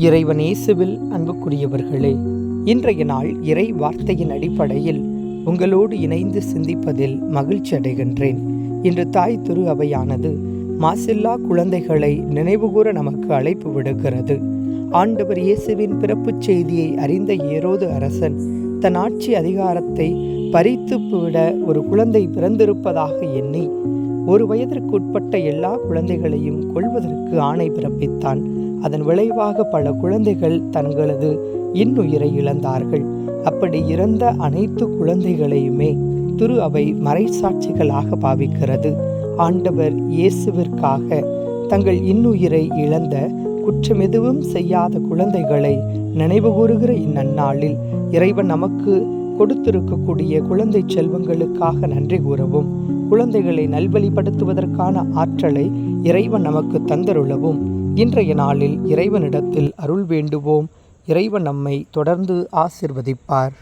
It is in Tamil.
இறைவன் இயேசுவில் அன்புக்குரியவர்களே இன்றைய நாள் இறை வார்த்தையின் அடிப்படையில் உங்களோடு இணைந்து சிந்திப்பதில் மகிழ்ச்சி அடைகின்றேன். இன்று தாய் திரு அவையானது மாசில்லா குழந்தைகளை நினைவுகூர நமக்கு அழைப்பு விடுக்கிறது ஆண்டவர் இயேசுவின் பிறப்புச் செய்தியை அறிந்த ஏரோது அரசன் தன் ஆட்சி அதிகாரத்தை பறித்து விட ஒரு குழந்தை பிறந்திருப்பதாக எண்ணி ஒரு வயதிற்கு உட்பட்ட எல்லா குழந்தைகளையும் கொள்வதற்கு ஆணை பிறப்பித்தான். அதன் விளைவாக பல குழந்தைகள் தங்களது இன்னுயிரை இழந்தார்கள். அப்படி இறந்த அனைத்து குழந்தைகளையுமே திரு அவை மறைசாட்சிகளாக பாவிக்கிறது. ஆண்டவர் இயேசுவிற்காக தங்கள் இன்னுயிரை இழந்த குற்றம் எதுவும் செய்யாத குழந்தைகளை நினைவுகூறுகிற இந்நன்னாளில் இறைவன் நமக்கு கொடுத்திருக்கக்கூடிய குழந்தை செல்வங்களுக்காக நன்றி கூறவும் குழந்தைகளை நல்வழிப்படுத்துவதற்கான ஆற்றலை இறைவன் நமக்கு தந்தருளவும் இன்றைய நாளில் இறைவனிடத்தில் அருள் வேண்டுவோம். இறைவன் நம்மை தொடர்ந்து ஆசிர்வதிப்பார்.